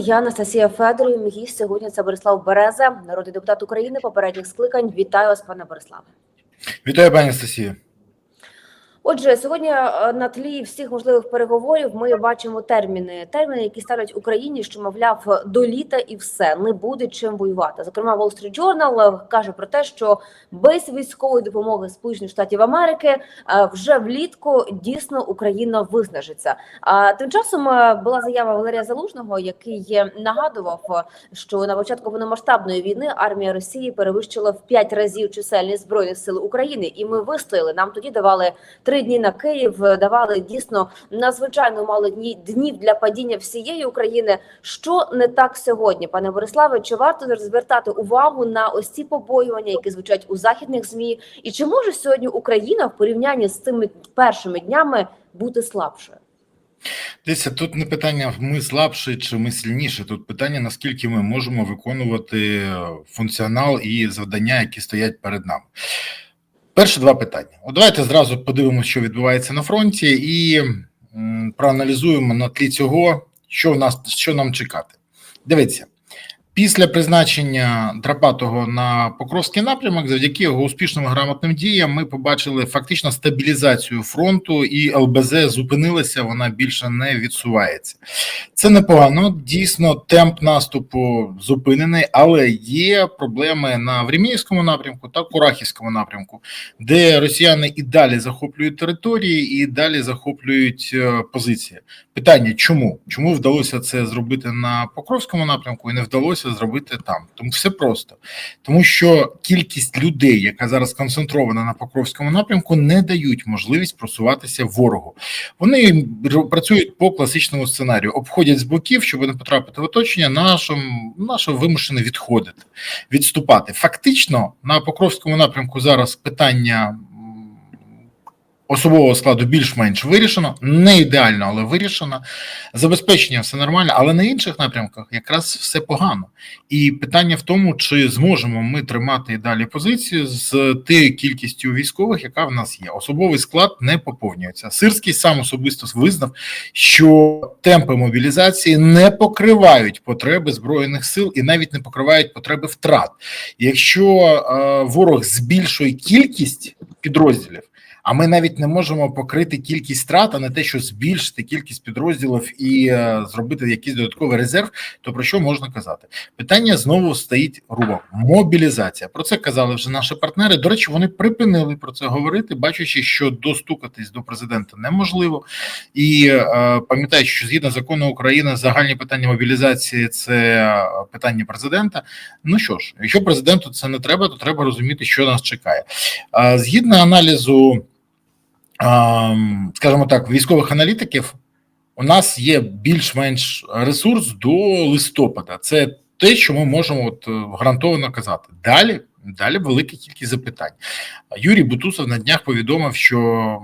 Я Анастасія Федорів. Мій гість сьогодні це Борислав Береза, народний депутат України попередніх скликань. Вітаю вас, пане Бориславе. Вітаю, пані Анастасія. Отже, сьогодні е, на тлі всіх можливих переговорів ми бачимо терміни, терміни, які ставлять Україні, що мовляв до літа і все не буде чим воювати. Зокрема, Wall Street Journal е, каже про те, що без військової допомоги Сполучених Штатів Америки е, вже влітку дійсно Україна виснажиться. А тим часом була заява Валерія Залужного, який нагадував, що на початку повномасштабної війни армія Росії перевищила в п'ять разів чисельність збройних сил України, і ми вистояли. Нам тоді давали три дні на Київ, давали дійсно надзвичайно мало днів для падіння всієї України. Що не так сьогодні, пане Бориславе? Чи варто звертати увагу на ось ці побоювання, які звучать у західних змі? І чи може сьогодні Україна в порівнянні з цими першими днями бути слабшою? Дивіться, тут не питання ми слабші чи ми сильніші. Тут питання наскільки ми можемо виконувати функціонал і завдання, які стоять перед нами. Перші два питання. От давайте зразу подивимося, що відбувається на фронті, і проаналізуємо на тлі цього, що в нас що нам чекати. Дивіться, після призначення Драпатого на Покровський напрямок, завдяки його успішним грамотним діям, ми побачили фактично стабілізацію фронту, і ЛБЗ зупинилася, вона більше не відсувається. Це непогано. Дійсно, темп наступу зупинений, але є проблеми на Времіївському напрямку та Курахівському напрямку, де росіяни і далі захоплюють території, і далі захоплюють е, позиції. Питання: чому? Чому вдалося це зробити на Покровському напрямку і не вдалося зробити там? Тому все просто, тому що кількість людей, яка зараз концентрована на Покровському напрямку, не дають можливість просуватися ворогу. Вони працюють по класичному сценарію, обходять з боків, щоб не потрапити в оточення, нашим нашим вимушені відходити, відступати. Фактично на Покровському напрямку зараз питання. Особового складу більш-менш вирішено, не ідеально, але вирішено. Забезпечення все нормально, але на інших напрямках якраз все погано. І питання в тому, чи зможемо ми тримати далі позицію з тією кількістю військових, яка в нас є. Особовий склад не поповнюється. Сирський сам особисто визнав, що темпи мобілізації не покривають потреби збройних сил і навіть не покривають потреби втрат. Якщо е, ворог збільшує кількість підрозділів. А ми навіть не можемо покрити кількість втрат, а не те, що збільшити кількість підрозділів і е, зробити якийсь додатковий резерв. То про що можна казати? Питання знову стоїть грубо мобілізація. Про це казали вже наші партнери. До речі, вони припинили про це говорити, бачачи, що достукатись до президента неможливо. І е, пам'ятаючи, що згідно закону України загальні питання мобілізації це е, питання президента. Ну що ж, якщо президенту це не треба, то треба розуміти, що нас чекає. Е, Згідно аналізу, скажімо так, військових аналітиків, у нас є більш-менш ресурс до листопада. Це те, що ми можемо от е, гарантовано казати. Далі, далі велика кількість запитань. Юрій Бутусов на днях повідомив, що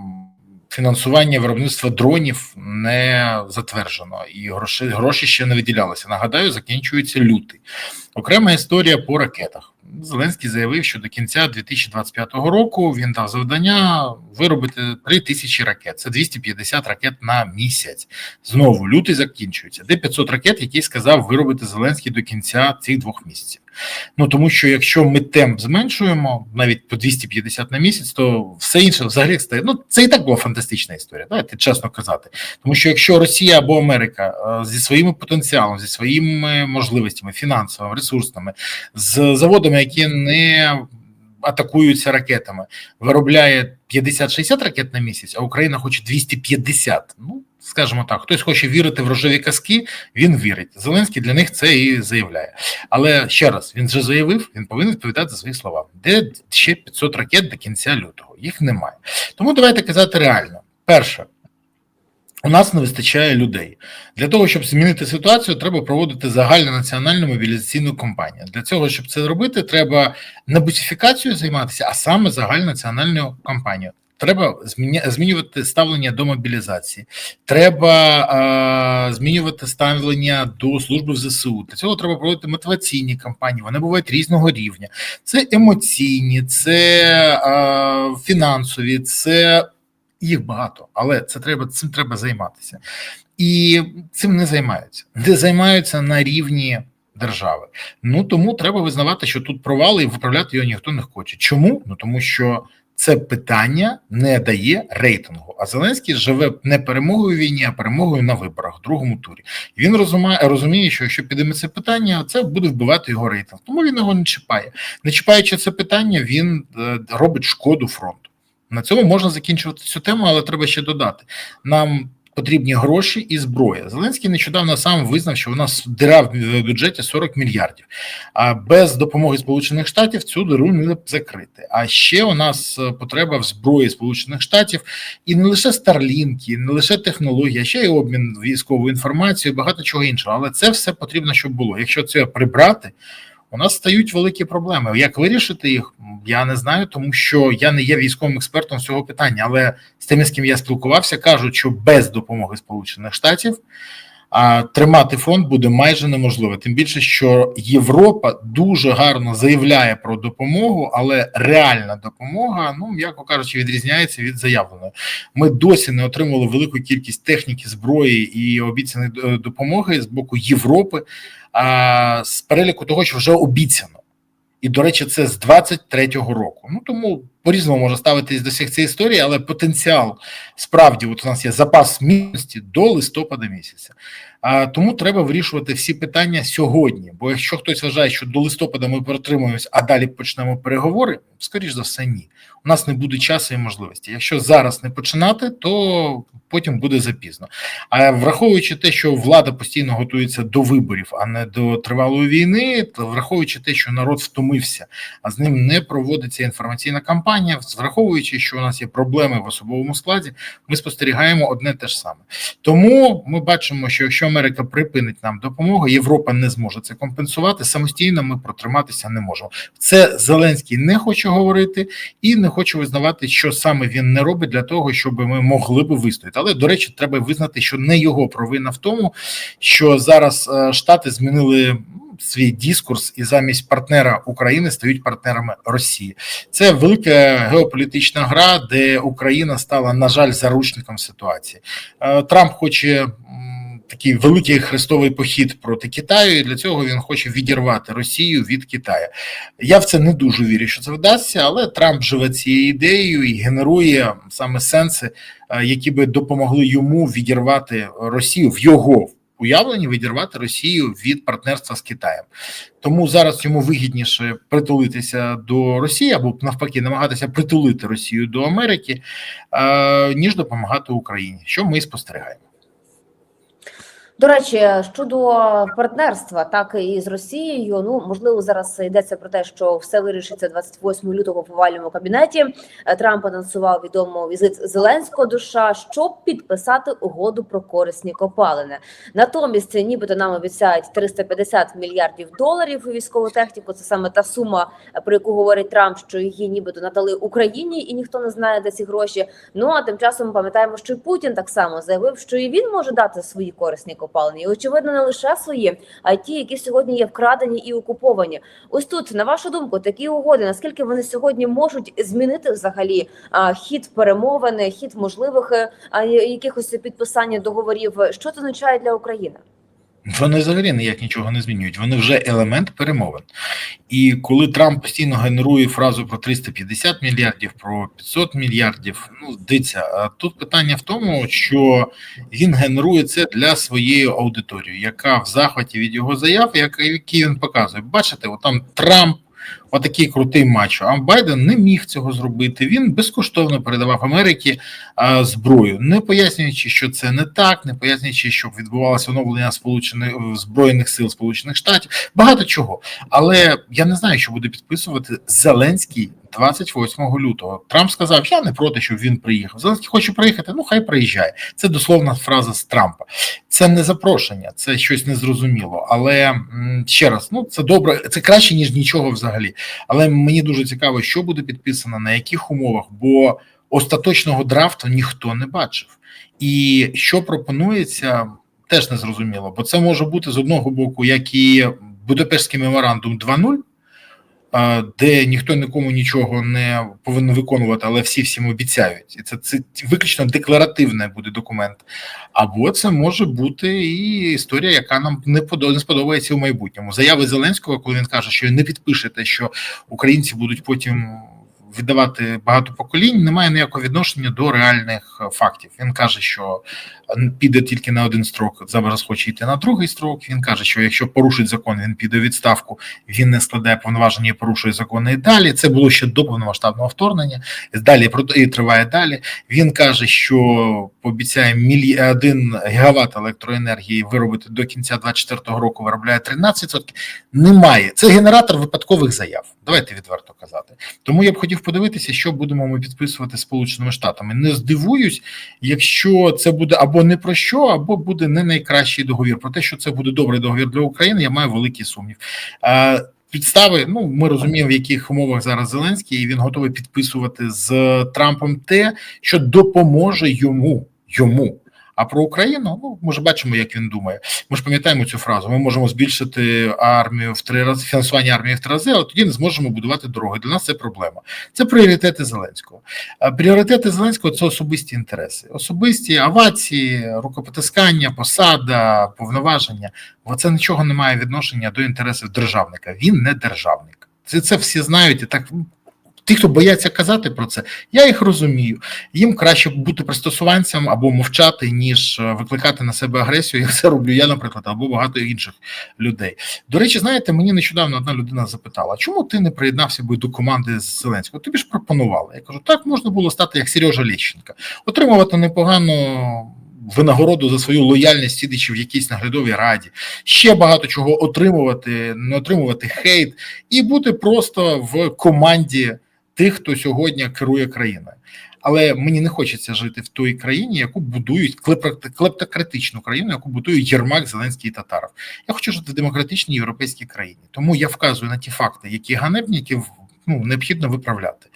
фінансування виробництва дронів не затверджено, і гроші, гроші ще не виділялися. Нагадаю, закінчується лютий. Окрема історія по ракетах. Зеленський заявив, що до кінця 2025 року він дав завдання виробити 3 тисячі ракет. Це 250 ракет на місяць. Знову лютий закінчується. Де 500 ракет, які сказав виробити Зеленський до кінця цих двох місяців. Ну тому що якщо ми темп зменшуємо навіть по 250 на місяць, то все інше взагалі стає. Ну це і так була фантастична історія. Давайте чесно казати. Тому що якщо Росія або Америка е, зі своїм потенціалом, зі своїми можливостями, фінансовими, ресурсними, з заводами, які не атакуються ракетами, виробляє 50-60 ракет на місяць, а Україна хоче 250. Ну скажімо так, хтось хоче вірити в рожеві казки, він вірить. Зеленський для них це і заявляє. Але ще раз він вже заявив, він повинен відповідати за свої слова. Де ще 500 ракет до кінця лютого? Їх немає. Тому давайте казати реально. Перше. У нас не вистачає людей для того, щоб змінити ситуацію, треба проводити загальну національну мобілізаційну кампанію. Для цього, щоб це робити, треба не бутифікацією займатися, а саме загальнонаціональну кампанію. Треба змінювати ставлення до мобілізації, треба е, змінювати ставлення до служби в ЗСУ. Для цього треба проводити мотиваційні кампанії. Вони бувають різного рівня. Це емоційні, це е, фінансові, це Їх багато, але це треба цим треба займатися, і цим не займаються, не займаються на рівні держави. Ну тому треба визнавати, що тут провали і виправляти його ніхто не хоче. Чому? Ну тому що це питання не дає рейтингу. А Зеленський живе не перемогою в війні, а перемогою на виборах в другому турі. І він розуміє, розуміє, що якщо підеме це питання, це буде вбивати його рейтинг. Тому він його не чіпає. Не чіпаючи це питання, він е, робить шкоду фронту. На цьому можна закінчувати цю тему, але треба ще додати. Нам потрібні гроші і зброя. Зеленський нещодавно сам визнав, що у нас дира в бюджеті 40 мільярдів. А без допомоги Сполучених Штатів цю диру не закрити. А ще у нас е, потреба в зброї Сполучених Штатів і не лише старлінки, не лише технології, а ще й обмін військовою інформацією, багато чого іншого. Але це все потрібно, щоб було. Якщо це прибрати. У нас стають великі проблеми. Як вирішити їх, я не знаю, тому що я не є військовим експертом з цього питання. Але з тими, з ким я спілкувався, кажуть, що без допомоги Сполучених Штатів а, тримати фронт буде майже неможливо. Тим більше, що Європа дуже гарно заявляє про допомогу, але реальна допомога, ну м'яко кажучи, відрізняється від заявленої. Ми досі не отримали велику кількість техніки, зброї і обіцяної е, допомоги з боку Європи а, з переліку того, що вже обіцяно. І, до речі, це з 23-го року. Ну тому по-різному може ставитись до всіх цієї історії, але потенціал справді, от у нас є запас міцності до листопада місяця. А тому треба вирішувати всі питання сьогодні. Бо якщо хтось вважає, що до листопада ми протримуємось, а далі почнемо переговори, скоріш за все, ні. У нас не буде часу і можливості. Якщо зараз не починати, то потім буде запізно. А враховуючи те, що влада постійно готується до виборів, а не до тривалої війни, то враховуючи те, що народ втомився, а з ним не проводиться інформаційна кампанія, враховуючи, що у нас є проблеми в особовому складі, ми спостерігаємо одне те ж саме. Тому ми бачимо, що якщо Америка припинить нам допомогу, Європа не зможе це компенсувати. Самостійно ми протриматися не можемо. Це Зеленський не хоче говорити і не хоче визнавати, що саме він не робить для того, щоб ми могли би вистояти. Але до речі, треба визнати, що не його провина в тому, що зараз е, штати змінили свій дискурс і замість партнера України стають партнерами Росії. Це велика геополітична гра, де Україна стала, на жаль, заручником ситуації. Е, Трамп хоче. Такий великий хрестовий похід проти Китаю, і для цього він хоче відірвати Росію від Китаю. Я в це не дуже вірю, що це вдасться, але Трамп живе цією ідеєю і генерує саме сенси, е, які би допомогли йому відірвати Росію в його уявленні, відірвати Росію від партнерства з Китаєм. Тому зараз йому вигідніше притулитися до Росії або навпаки намагатися притулити Росію до Америки, е, ніж допомагати Україні, що ми і спостерігаємо. До речі, щодо партнерства, так і з Росією. Ну можливо, зараз йдеться про те, що все вирішиться 28 лютого в овальному кабінеті. Е, Трамп анонсував відомо візит Зеленського до США, щоб підписати угоду про корисні копалини. Натомість, нібито нам обіцяють 350 мільярдів доларів у військову техніку. Це саме та сума, про яку говорить Трамп, що її нібито надали Україні, і ніхто не знає, де ці гроші. Ну а тим часом пам'ятаємо, що і Путін так само заявив, що і він може дати свої корисні копалини. І очевидно, не лише свої, а й ті, які сьогодні є вкрадені і окуповані. Ось тут, на вашу думку, такі угоди, наскільки вони сьогодні можуть змінити взагалі хід перемовини, хід можливих е, а, якихось підписання договорів? Що це означає для України? Вони взагалі ніяк нічого не змінюють. Вони вже елемент перемовин. І коли Трамп постійно генерує фразу про 350 мільярдів, про 500 мільярдів, ну дивіться, а тут питання в тому, що він генерує це для своєї аудиторії, яка в захваті від його заяв, як- які він показує. Бачите, отам Трамп. Отакий крутий мачо. А Байден не міг цього зробити. Він безкоштовно передавав Америці а, зброю, не пояснюючи, що це не так, не пояснюючи, що відбувалося оновлення сполучених збройних сил Сполучених Штатів. Багато чого. Але я не знаю, що буде підписувати Зеленський 28 лютого. Трамп сказав: Я не проти, щоб він приїхав. Зеленський хоче приїхати. Ну хай приїжджає. Це дословна фраза з Трампа. Це не запрошення, це щось незрозуміло. Але ще раз, ну це добре, це краще ніж нічого взагалі. Але мені дуже цікаво, що буде підписано, на яких умовах, бо остаточного драфту ніхто не бачив. І що пропонується, теж не зрозуміло, бо це може бути з одного боку, як і Будапештський меморандум 2.0, е, де ніхто нікому нічого не повинен виконувати, але всі всім обіцяють, і це, це виключно декларативний буде документ. Або це може бути і історія, яка нам не подо- сподобається в майбутньому. Заяви Зеленського, коли він каже, що не підпишете, що українці будуть потім віддавати багато поколінь, не має ніякого відношення до реальних фактів. Він каже, що піде тільки на один строк. Зараз хоче йти на другий строк. Він каже, що якщо порушить закон, він піде у відставку. Він не складає повноваження і порушує закони і далі. Це було ще до повномасштабного вторгнення. Далі і триває далі. Він каже, що пообіцяє мілі... 1 гігават електроенергії виробити до кінця 2024 року. Виробляє 13%. Немає. Це генератор випадкових заяв. Давайте відверто казати. Тому я б хотів подивитися, що будемо ми підписувати Сполученими Штатами. Не здивуюсь, якщо це буде або не про що, або буде не найкращий договір. Про те, що це буде добрий договір для України, я маю великий сумнів. Підстави, ну ми розуміємо, в яких умовах зараз Зеленський, і він готовий підписувати з Трампом те, що допоможе йому йому. А про Україну, ну ми ж бачимо, як він думає. Ми ж пам'ятаємо цю фразу. Ми можемо збільшити армію в три рази, фінансування армії в три рази, але тоді не зможемо будувати дороги. Для нас це проблема. Це пріоритети Зеленського. Пріоритети Зеленського це особисті інтереси, особисті авації, рукопотискання, посада, повноваження. Оце нічого не має відношення до інтересів державника. Він не державник. Це, це всі знають і так. Ті, хто бояться казати про це, я їх розумію. Їм краще бути пристосуванцям або мовчати, ніж е, викликати на себе агресію, як це роблю я, наприклад, або багато інших людей. До речі, знаєте, мені нещодавно одна людина запитала: чому ти не приєднався би до команди з Зеленського? Тобі ж пропонували. Я кажу, так можна було стати як Сережа Лещенка, отримувати непогану. Винагороду за свою лояльність, сидячи в якійсь наглядовій раді, ще багато чого отримувати, не отримувати хейт, і бути просто в команді тих, хто сьогодні керує країною. Але мені не хочеться жити в той країні, яку будують клепто- клептократичну країну, яку будує Єрмак, Зеленський і Татаров. Я хочу жити в демократичній європейській країні. Тому я вказую на ті факти, які ганебні, які ну, необхідно виправляти.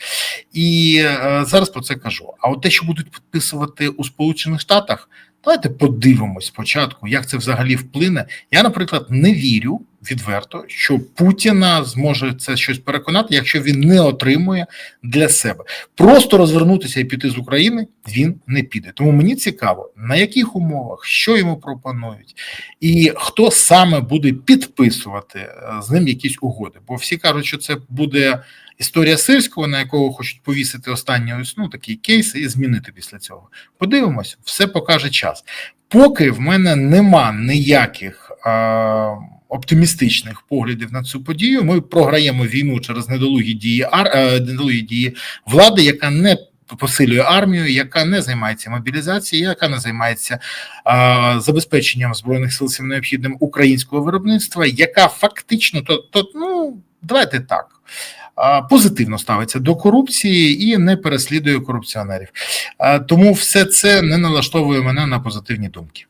І е, зараз про це кажу. А от те, що будуть підписувати у Сполучених Штатах, давайте подивимось спочатку, як це взагалі вплине. Я, наприклад, не вірю відверто, що Путіна зможе це щось переконати, якщо він не отримує для себе. Просто розвернутися і піти з України він не піде. Тому мені цікаво, на яких умовах, що йому пропонують, і хто саме буде підписувати е, з ним якісь угоди. Бо всі кажуть, що це буде історія сирського, на якого хочуть повісити останні ось, ну, такі кейси і змінити після цього. Подивимось, все покаже час. Поки в мене нема ніяких. Е- Оптимістичних поглядів на цю подію ми програємо війну через недолугі дії ар е, недолугі дії влади, яка не посилює армію, яка не займається мобілізацією, яка не займається е, забезпеченням збройних сил всім необхідним українського виробництва, яка фактично то, то ну давайте так. е, Позитивно ставиться до корупції і не переслідує корупціонерів, тому все це не налаштовує мене на позитивні думки.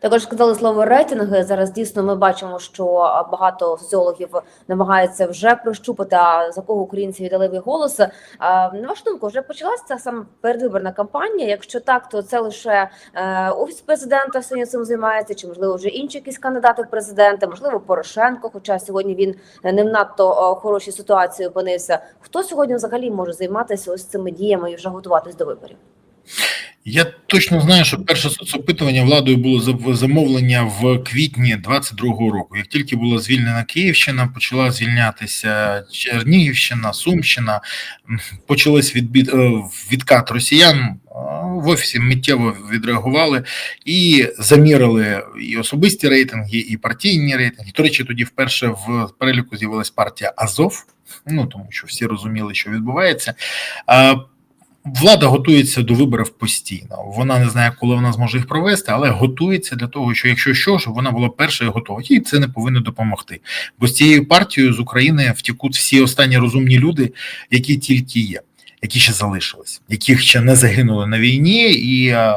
Також сказали слово рейтинги. Зараз дійсно ми бачимо, що багато соціологів намагаються вже прощупати, а за кого українці віддали голос. А, На вашу думку, вже почалася ця саме передвиборна кампанія. Якщо так, то це лише е, офіс президента сьогодні цим займається, чи можливо вже інші якісь кандидати в президенти, можливо, Порошенко. Хоча сьогодні він не в надто хорошій ситуації опинився. Хто сьогодні взагалі може займатися ось цими діями і вже готуватись до виборів? Я точно знаю, що перше соцопитування владою було замовлення в квітні 22-го року. Як тільки була звільнена Київщина, почала звільнятися Чернігівщина, Сумщина, почалось відбід е, відкат росіян. е, В офісі миттєво відреагували і замірили і особисті рейтинги, і партійні рейтинги. До речі, тоді вперше в переліку з'явилась партія Азов. Ну тому що всі розуміли, що відбувається. Влада готується до виборів постійно. Вона не знає, коли вона зможе їх провести, але готується для того, що якщо що, щоб вона була першою готова. Їй це не повинно допомогти. Бо з цією партією з України втікуть всі останні розумні люди, які тільки є, які ще залишились, яких ще не загинули на війні, і е,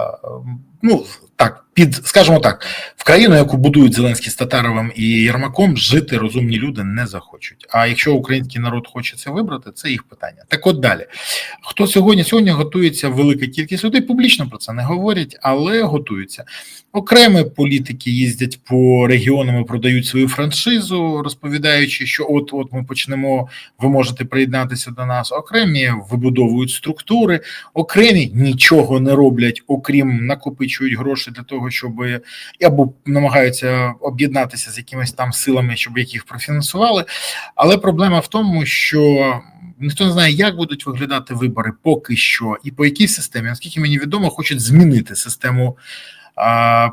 ну так під, скажімо так, в країну, яку будують Зеленський з Татаровим і Єрмаком, жити розумні люди не захочуть. А якщо український народ хоче це вибрати, це їх питання. Так от далі. Хто сьогодні? Сьогодні готується велика кількість людей, публічно про це не говорять, але готуються. Окремі політики їздять по регіонам і продають свою франшизу, розповідаючи, що от от ми почнемо, ви можете приєднатися до нас. Окремі вибудовують структури, окремі нічого не роблять, окрім накопичують гроші для того, щоб або намагаються об'єднатися з якимись там силами, щоб їх профінансували. Але проблема в тому, що ніхто не знає, як будуть виглядати вибори поки що, і по якій системі, наскільки мені відомо, хочуть змінити систему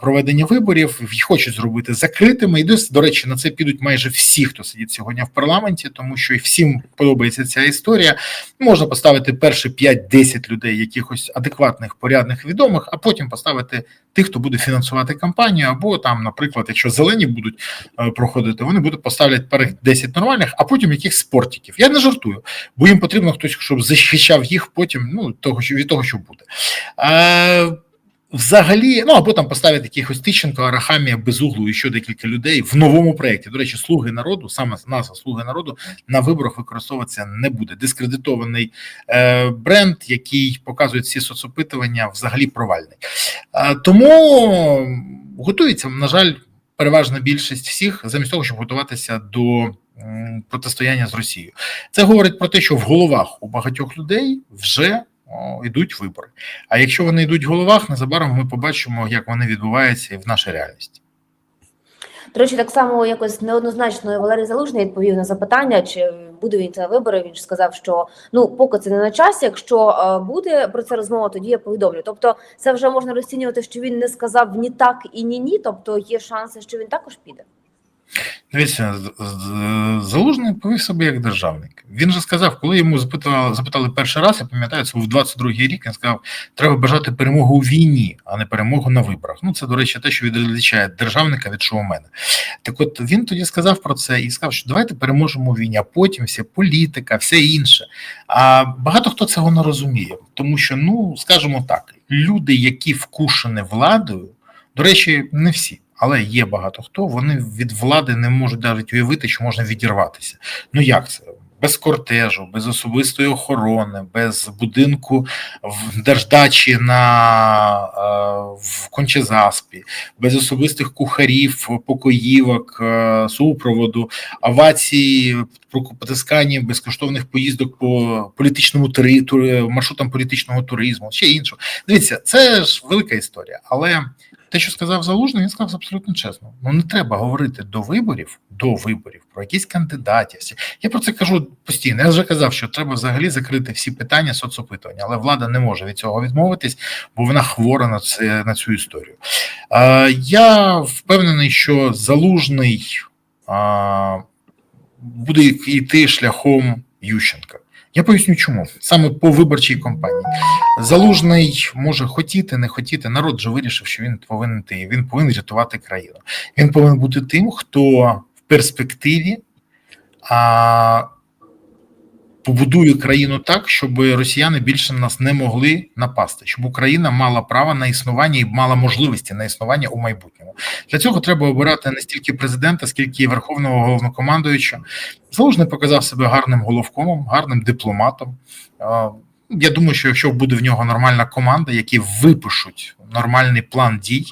проведення виборів, і хочуть зробити закритими. І дос- до речі, на це підуть майже всі, хто сидить сьогодні в парламенті, тому що і всім подобається ця історія. Можна поставити перші 5-10 людей, якихось адекватних, порядних, відомих, а потім поставити тих, хто буде фінансувати кампанію, або там, наприклад, якщо зелені будуть е, проходити, вони будуть поставлять перших 10 нормальних, а потім якихось спортиків. Я не жартую, бо їм потрібно хтось, щоб захищав їх потім. Ну того, що від того, що буде. Взагалі, ну або там поставити якихось Тищенко, Арахамія, Безуглу і ще декілька людей в новому проєкті. До речі, слуги народу, саме назва слуги народу на виборах використовуватися не буде. Дискредитований е, бренд, який показує ці соцопитування, взагалі провальний. Е, тому готується, на жаль, переважна більшість всіх, замість того, щоб готуватися до протистояння з Росією. Це говорить про те, що в головах у багатьох людей вже йдуть вибори. А якщо вони йдуть в головах, незабаром ми побачимо, як вони відбуваються і в нашій реальності. До речі, так само якось неоднозначно Валерій Залужний відповів на запитання, чи буде він це вибори. Він ж сказав, що ну поки це не на часі. Якщо е, буде про це розмова, тоді я повідомлю. Тобто, це вже можна розцінювати, що він не сказав ні так і ні ні. Тобто є шанси, що він також піде. Дивіться, Залужний повів себе як державник. Він же сказав, коли йому запитали, запитали перший раз, я пам'ятаю, це був 22-й рік. Він сказав, треба бажати перемогу у війні, а не перемогу на виборах. Ну це до речі, те, що відрізняє державника від шоумена. Так, от він тоді сказав про це і сказав, що давайте переможемо у війні, а потім вся політика, все інше. А багато хто цього не розуміє, тому що, ну скажімо так, люди, які вкушені владою, до речі, не всі. Але є багато хто, вони від влади не можуть навіть уявити, що можна відірватися. Ну як це? Без кортежу, без особистої охорони, без будинку в держдачі на е, в Кончезаспі, без особистих кухарів, покоївок, е, супроводу, авації, потискання безкоштовних поїздок по політичному маршрутам політичного туризму, ще іншого. Дивіться, це ж велика історія, але те, що сказав Залужний, він сказав абсолютно чесно. Ну не треба говорити до виборів, до виборів про якісь кандидатів. Я про це кажу постійно. Я вже казав, що треба взагалі закрити всі питання соцопитування, але влада не може від цього відмовитись, бо вона хвора на це на цю історію. Е, я впевнений, що залужний е, буде йти шляхом Ющенка. Я поясню, чому саме по виборчій кампанії. Залужний може хотіти, не хотіти. Народ же вирішив, що він повинен йти. Він повинен рятувати країну. Він повинен бути тим, хто в перспективі а, побудує країну так, щоб росіяни більше на нас не могли напасти, щоб Україна мала право на існування і мала можливості на існування у майбутньому. Для цього треба обирати не стільки президента, скільки верховного головнокомандуюча. Залужний показав себе гарним головкомом, гарним дипломатом. Я думаю, що якщо буде в нього нормальна команда, які випишуть нормальний план дій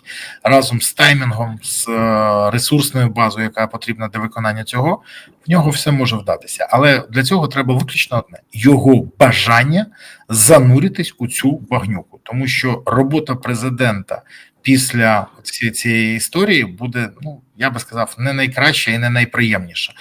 разом з таймінгом, з е, ресурсною базою, яка потрібна для виконання цього, в нього все може вдатися. Але для цього треба виключно одне його бажання зануритись у цю багнюку, тому що робота президента після цієї історії буде, ну я би сказав, не найкраща і не найприємніша.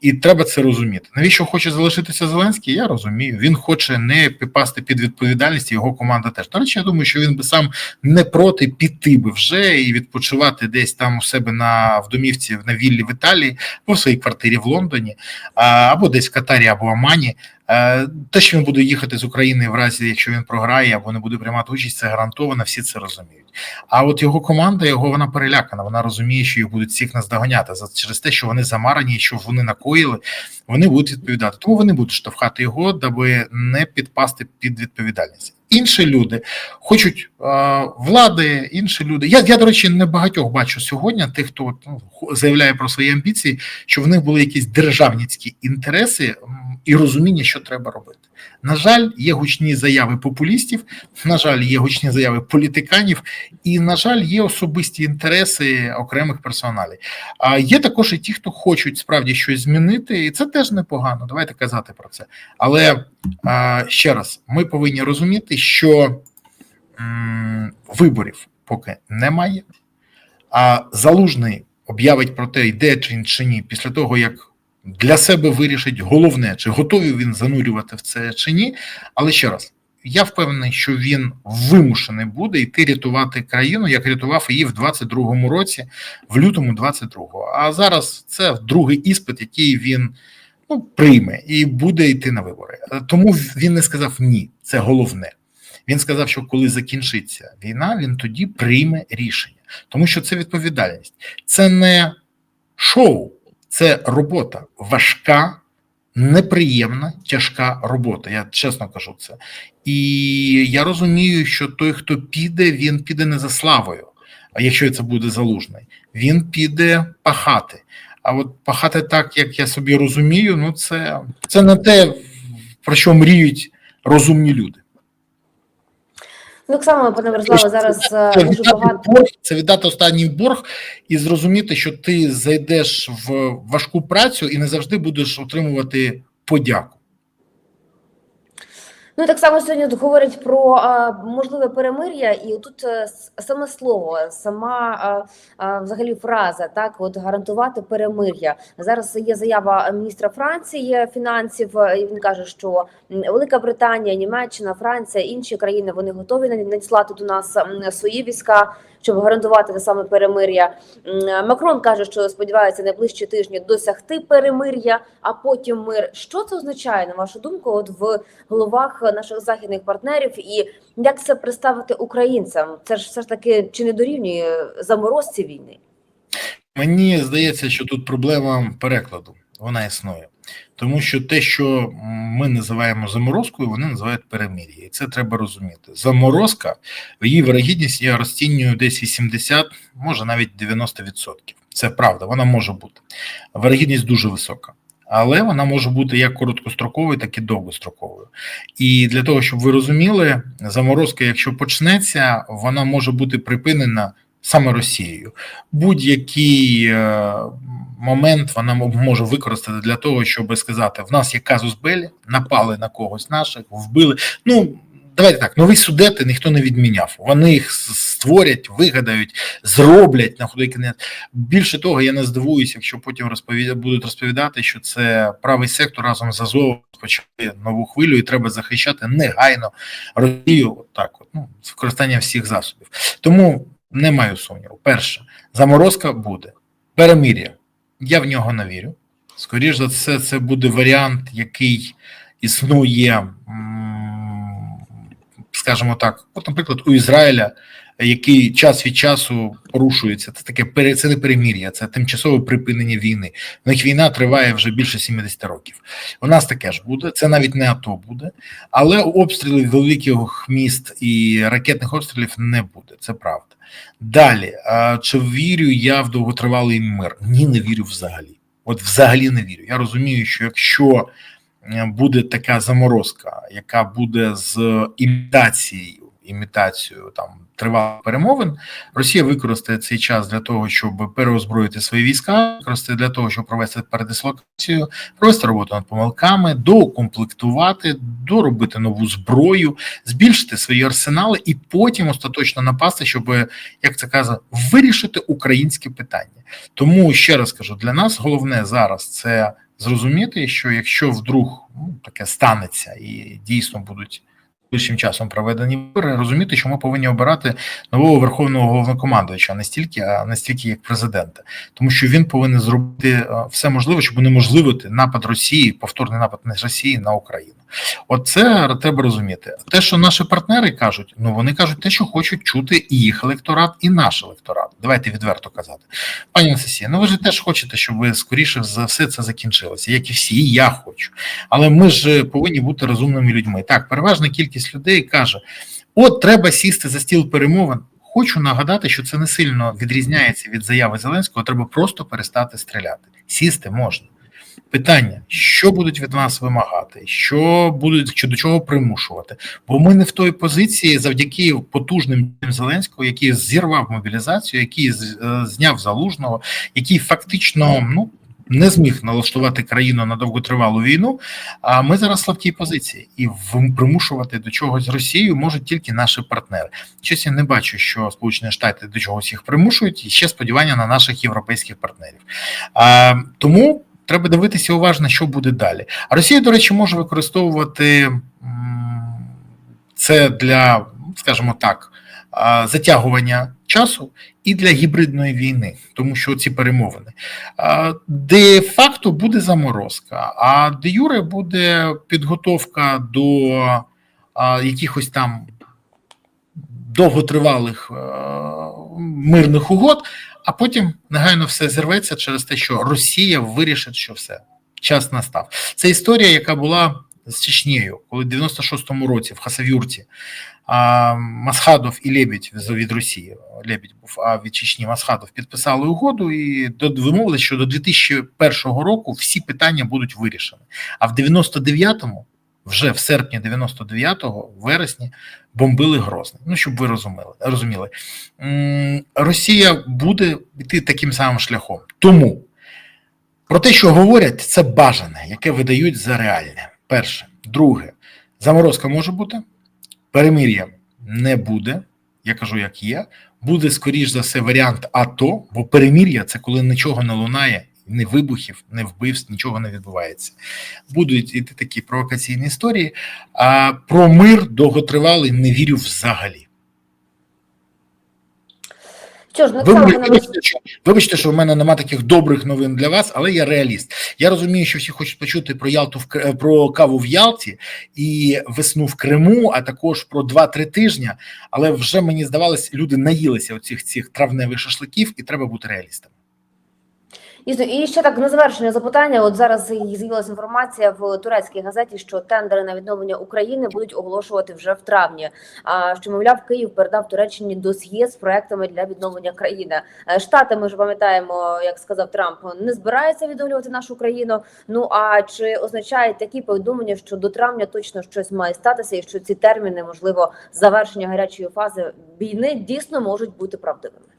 І треба це розуміти. Навіщо хоче залишитися Зеленський? Я розумію. Він хоче не підпасти під відповідальність, його команда теж. До речі, я думаю, що він би сам не проти піти би вже і відпочивати десь там у себе на в домівці на віллі в Італії, або в своїй квартирі в Лондоні, або десь в Катарі, або Омані. Е, Те, що він буде їхати з України в разі, якщо він програє або не буде приймати участь, це гарантовано, всі це розуміють. А от його команда, його, вона перелякана. Вона розуміє, що їх будуть всіх наздоганяти за через те, що вони замарані, що вони накоїли, вони будуть відповідати. Тому вони будуть штовхати його, даби не підпасти під відповідальність. Інші люди хочуть е, влади, інші люди. Я, я, до речі, не багатьох бачу сьогодні, тих, хто ну, заявляє про свої амбіції, що в них були якісь державницькі інтереси і розуміння, що треба робити. На жаль, є гучні заяви популістів, на жаль, є гучні заяви політиканів, і, на жаль, є особисті інтереси окремих персоналів. А є також і ті, хто хочуть справді щось змінити, і це теж непогано. Давайте казати про це. Але ще раз, ми повинні розуміти, що виборів поки немає, а залужний об'явить про те, йде чи ні, після того як для себе вирішить головне, чи готовий він занурювати в це чи ні. Але ще раз, я впевнений, що він вимушений буде йти рятувати країну, як рятував її в 22-му році, в лютому 22-го. А зараз це другий іспит, який він ну, прийме і буде йти на вибори. Тому він не сказав ні, це головне. Він сказав, що коли закінчиться війна, він тоді прийме рішення, тому що це відповідальність, це не шоу, це робота важка, неприємна, тяжка робота. Я чесно кажу це. І я розумію, що той, хто піде, він піде не за славою. А якщо це буде залужний, він піде пахати. А от пахати так, як я собі розумію, ну це, це не те, про що мріють розумні люди. Ну, так само, пане Мирославе, зараз е, Це дуже віддати, багато. борг, це віддати останній борг і зрозуміти, що ти зайдеш в важку працю і не завжди будеш отримувати подяку. Ну так само сьогодні говорять про можливе перемир'я, і тут е, саме слово, сама взагалі фраза, так от гарантувати перемир'я. Зараз є заява міністра Франції фінансів. е, І він каже, що Велика Британія, Німеччина, Франція, інші країни вони готові надіслати до нас свої війська, щоб гарантувати те саме перемир'я. Макрон каже, що сподівається найближчі тижні досягти перемир'я, а потім мир. Що це означає на вашу думку? От в головах наших західних партнерів, і як це представити українцям? Це ж все ж таки чи не дорівнює заморозці війни? Мені здається, що тут проблема перекладу. Вона існує. Тому що те, що ми називаємо заморозкою, вони називають перемир'я. І це треба розуміти. Заморозка, її вирогідність я розцінюю десь 80, може навіть 90%. Це правда, вона може бути. Вирогідність дуже висока. Але вона може бути як короткостроковою, так і довгостроковою. І для того, щоб ви розуміли, заморозка, якщо почнеться, вона може бути припинена саме Росією. Будь-який е, момент вона може використати для того, щоб сказати: в нас є казус белі, напали на когось наших, вбили. Ну давайте так, нові судети ніхто не відміняв. Вони їх створять, вигадають, зроблять на худий кінець. Більше того, я не здивуюся, якщо потім розповідати будуть розповідати, що це правий сектор разом з Азовом почали нову хвилю, і треба захищати негайно Росію. От так, от ну з використанням всіх засобів. Тому не маю сумніву. Перше, заморозка буде. Перемир'я. Я в нього не вірю. Скоріше за все, це буде варіант, який існує, скажімо так, от, наприклад, у Ізраїля, який час від часу порушується. Це таке це не перемир'я, це тимчасове припинення війни. У них війна триває вже більше 70 років. У нас таке ж буде. Це навіть не АТО буде, але обстрілів великих міст і ракетних обстрілів не буде. Це правда. Далі, а чи вірю я в довготривалий мир? Ні, не вірю взагалі. От взагалі не вірю. Я розумію, що якщо е, буде така заморозка, яка буде з імітацією, імітацією там тривалих перемовин, Росія використає цей час для того, щоб переозброїти свої війська, використає для того, щоб провести передислокацію, провести роботу над помилками, доукомплектувати, доробити нову зброю, збільшити свої арсенали і потім остаточно напасти, щоб, як це каже, вирішити українське питання. Тому ще раз кажу: для нас головне зараз це зрозуміти, що якщо вдруг ну, таке станеться і дійсно будуть. Ближчим часом проведені вибори, розуміти, що ми повинні обирати нового верховного головнокомандувача не стільки, а настільки як президента, тому що він повинен зробити е, все можливе, щоб унеможливити напад Росії, повторний напад на Росії на Україну. От це треба розуміти. Те, що наші партнери кажуть, ну вони кажуть те, що хочуть чути і їх електорат, і наш електорат. Давайте відверто казати. Пані Анастасія, ну ви ж теж хочете, щоб ви скоріше за все це закінчилося, як і всі, і я хочу. Але ми ж повинні бути розумними людьми. Так, переважна кількість людей каже: от треба сісти за стіл перемовин. Хочу нагадати, що це не сильно відрізняється від заяви Зеленського. Треба просто перестати стріляти. Сісти можна. Питання: що будуть від нас вимагати, що будуть чи до чого примушувати? Бо ми не в той позиції завдяки потужним Зеленського, який зірвав мобілізацію, який е, зняв залужного, який фактично ну не зміг налаштувати країну на довготривалу війну. А ми зараз в слабкій позиції, і примушувати до чогось Росію можуть тільки наші партнери. Щось я не бачу, що Сполучені Штати до чогось їх примушують, і ще сподівання на наших європейських партнерів. А, тому треба дивитися уважно, що буде далі. А Росія, до речі, може використовувати це для, скажімо так, затягування часу і для гібридної війни, тому що ці перемовини. Де факто буде заморозка, а де юре буде підготовка до якихось там довготривалих е, мирних угод, а потім негайно все зірветься через те, що Росія вирішить, що все, час настав. Це історія, яка була з Чечнею, коли в 96-му році в Хасавюрті а, Масхадов і Лебідь від Росії, Лебідь був, а від Чечні Масхадов підписали угоду і домовилися, що до 2001 року всі питання будуть вирішені. А в 99-му, вже в серпні 99-го, в вересні, бомбили Грозний. Ну, щоб ви розуміли, розуміли. Росія буде йти таким самим шляхом. Тому про те, що говорять, це бажане, яке видають за реальне. Перше. Друге, заморозка може бути, перемир'я не буде. Я кажу, як є. Буде, скоріш за все, варіант АТО, бо перемир'я це коли нічого не лунає, ні вибухів, ні вбивств, нічого не відбувається. Будуть іти такі провокаційні історії. А про мир довготривалий не вірю взагалі. Що ж, ну вибачте, що, вибачте, що в мене нема таких добрих новин для вас, але я реаліст. Я розумію, що всі хочуть почути про Ялту в Кр- про каву в Ялті і весну в Криму, а також про 2-3 тижні. Але вже мені здавалось, люди наїлися оцих цих травневих шашликів, і треба бути реалістами. Дійсно, і ще так на завершення запитання. От зараз з'явилася інформація в турецькій газеті, що тендери на відновлення України будуть оголошувати вже в травні. А що мовляв, Київ передав Туреччині досьє з проектами для відновлення країни. Е, Штати, ми ж пам'ятаємо, як сказав Трамп, не збираються відновлювати нашу країну. Ну а чи означають такі повідомлення, що до травня точно щось має статися, і що ці терміни, можливо, завершення гарячої фази війни дійсно можуть бути правдивими?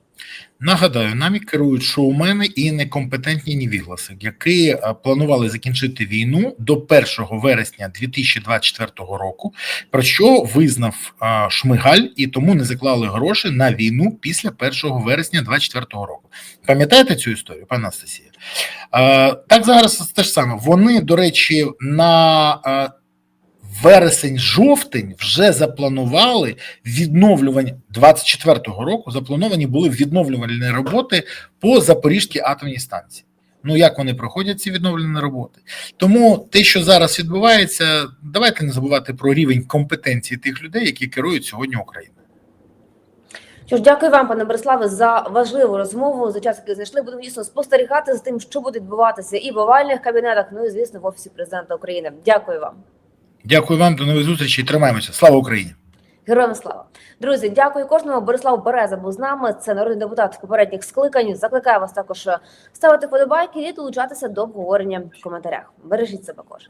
Нагадаю, нами керують шоумени і некомпетентні невігласи, які е, планували закінчити війну до 1 вересня 2024 року, про що визнав Шмигаль і тому не заклали гроші на війну після 1 вересня 2024 року. Пам'ятаєте цю історію, пане Анастасія? Е, Так зараз те ж саме. Вони, до речі, на е, вересень-жовтень вже запланували відновлювання 24-го року. Заплановані були відновлювальні роботи по Запорізькій атомній станції. Ну як вони проходять ці відновлені роботи? Тому те, що зараз відбувається, давайте не забувати про рівень компетенції тих людей, які керують сьогодні Україною. Що ж, дякую вам, пане Бориславе, за важливу розмову. За час, який знайшли, будемо дійсно спостерігати за тим, що буде відбуватися і в овальних кабінетах, ну і звісно, в офісі президента України. Дякую вам. Дякую вам, до нових зустрічей. Тримаємося. Слава Україні! Героям слава друзі, дякую кожному. Борислав Береза був з нами. Це народний депутат попередніх скликань. Закликаю вас також ставити вподобайки і долучатися до обговорення в коментарях. Бережіть себе кожен.